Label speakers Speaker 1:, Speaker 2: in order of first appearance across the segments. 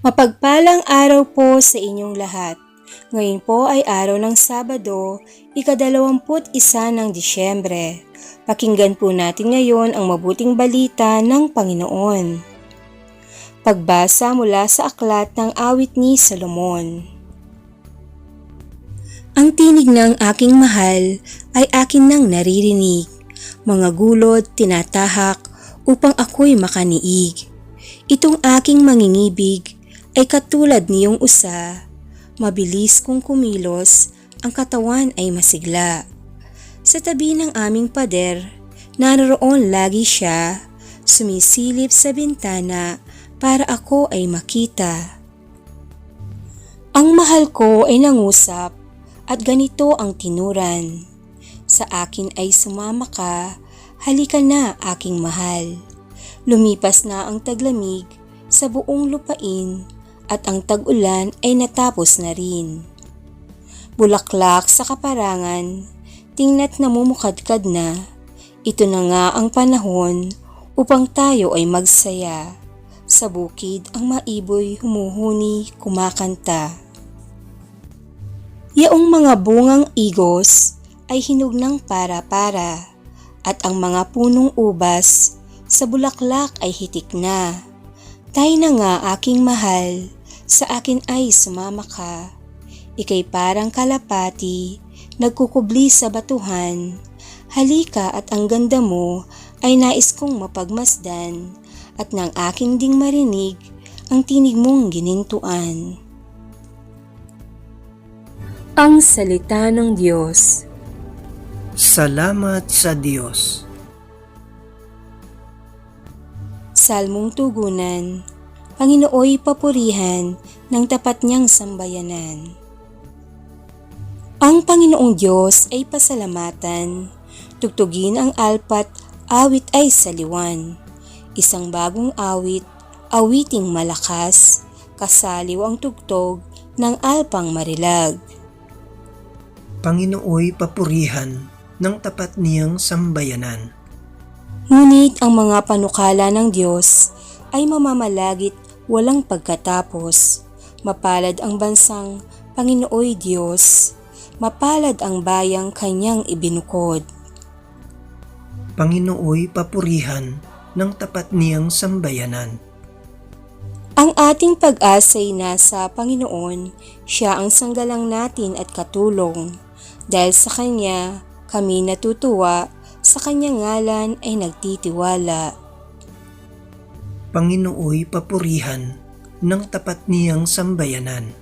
Speaker 1: Mapagpalang araw po sa inyong lahat. Ngayon po ay araw ng Sabado, ikadalawamput isa ng Disyembre. Pakinggan po natin ngayon ang mabuting balita ng Panginoon. Pagbasa mula sa aklat ng awit ni Solomon. Ang tinig ng aking mahal ay akin nang naririnig. Mga gulod tinatahak upang ako'y makaniig. Itong aking mangingibig ay katulad niyong usa. Mabilis kong kumilos, ang katawan ay masigla. Sa tabi ng aming pader, naroon lagi siya, sumisilip sa bintana para ako ay makita. Ang mahal ko ay nangusap at ganito ang tinuran. Sa akin ay sumama ka, halika na aking mahal. Lumipas na ang taglamig sa buong lupain at ang tag-ulan ay natapos na rin. Bulaklak sa kaparangan, tingna't namumukadkad na. Ito na nga ang panahon upang tayo ay magsaya. Sa bukid ang maiboy humuhuni kumakanta. Yaong mga bungang igos ay hinug ng para-para at ang mga punong ubas sa bulaklak ay hitik na. Tay na nga aking mahal, sa akin ay sumama ka. Ika'y parang kalapati, nagkukubli sa batuhan. Halika at ang ganda mo ay nais kong mapagmasdan at nang aking ding marinig ang tinig mong ginintuan. Ang Salita ng Diyos
Speaker 2: Salamat sa Diyos.
Speaker 1: Salmong Tugunan Panginooy papurihan ng tapat niyang sambayanan. Ang Panginoong Diyos ay pasalamatan, tugtugin ang alpat, awit ay saliwan. Isang bagong awit, awiting malakas, kasaliw ang tugtog ng alpang marilag.
Speaker 2: Panginooy papurihan ng tapat niyang sambayanan.
Speaker 1: Ngunit ang mga panukala ng Diyos ay mamamalagit walang pagkatapos. Mapalad ang bansang Panginooy Diyos, mapalad ang bayang kanyang ibinukod.
Speaker 2: Panginooy papurihan ng tapat niyang sambayanan.
Speaker 1: Ang ating pag-asa'y nasa Panginoon, siya ang sanggalang natin at katulong. Dahil sa Kanya, kami natutuwa, sa Kanyang ngalan ay nagtitiwala.
Speaker 2: Panginooy papurihan ng tapat niyang sambayanan.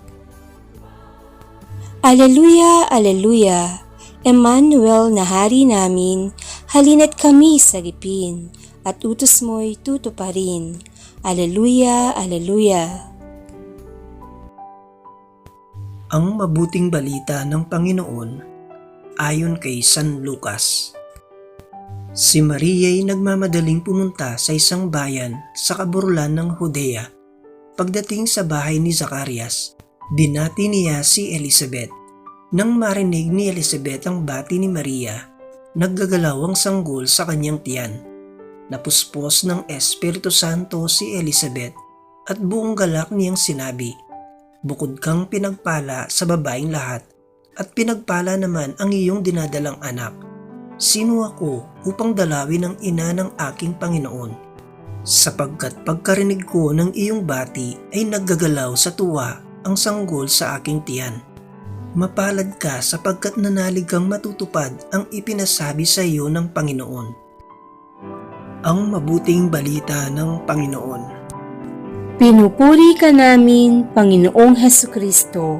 Speaker 1: Aleluya, Aleluya! Emmanuel na hari namin, halina't kami sagipin, at utos mo'y tutuparin. Aleluya, Aleluya!
Speaker 2: Ang mabuting balita ng Panginoon ayon kay San Lucas. Si Maria'y nagmamadaling pumunta sa isang bayan sa kaburlan ng Judea. Pagdating sa bahay ni Zacarias, binati niya si Elizabeth. Nang marinig ni Elizabeth ang bati ni Maria, naggagalaw ang sanggol sa kanyang tiyan. Napuspos ng Espiritu Santo si Elizabeth at buong galak niyang sinabi, Bukod kang pinagpala sa babaeng lahat at pinagpala naman ang iyong dinadalang anak. Sino ako upang dalawin ang ina ng aking Panginoon? Sapagkat pagkarinig ko ng iyong bati ay naggagalaw sa tuwa ang sanggol sa aking tiyan. Mapalad ka sapagkat nanalig kang matutupad ang ipinasabi sa iyo ng Panginoon. Ang mabuting balita ng Panginoon.
Speaker 1: Pinupuri ka namin, Panginoong Heso Kristo.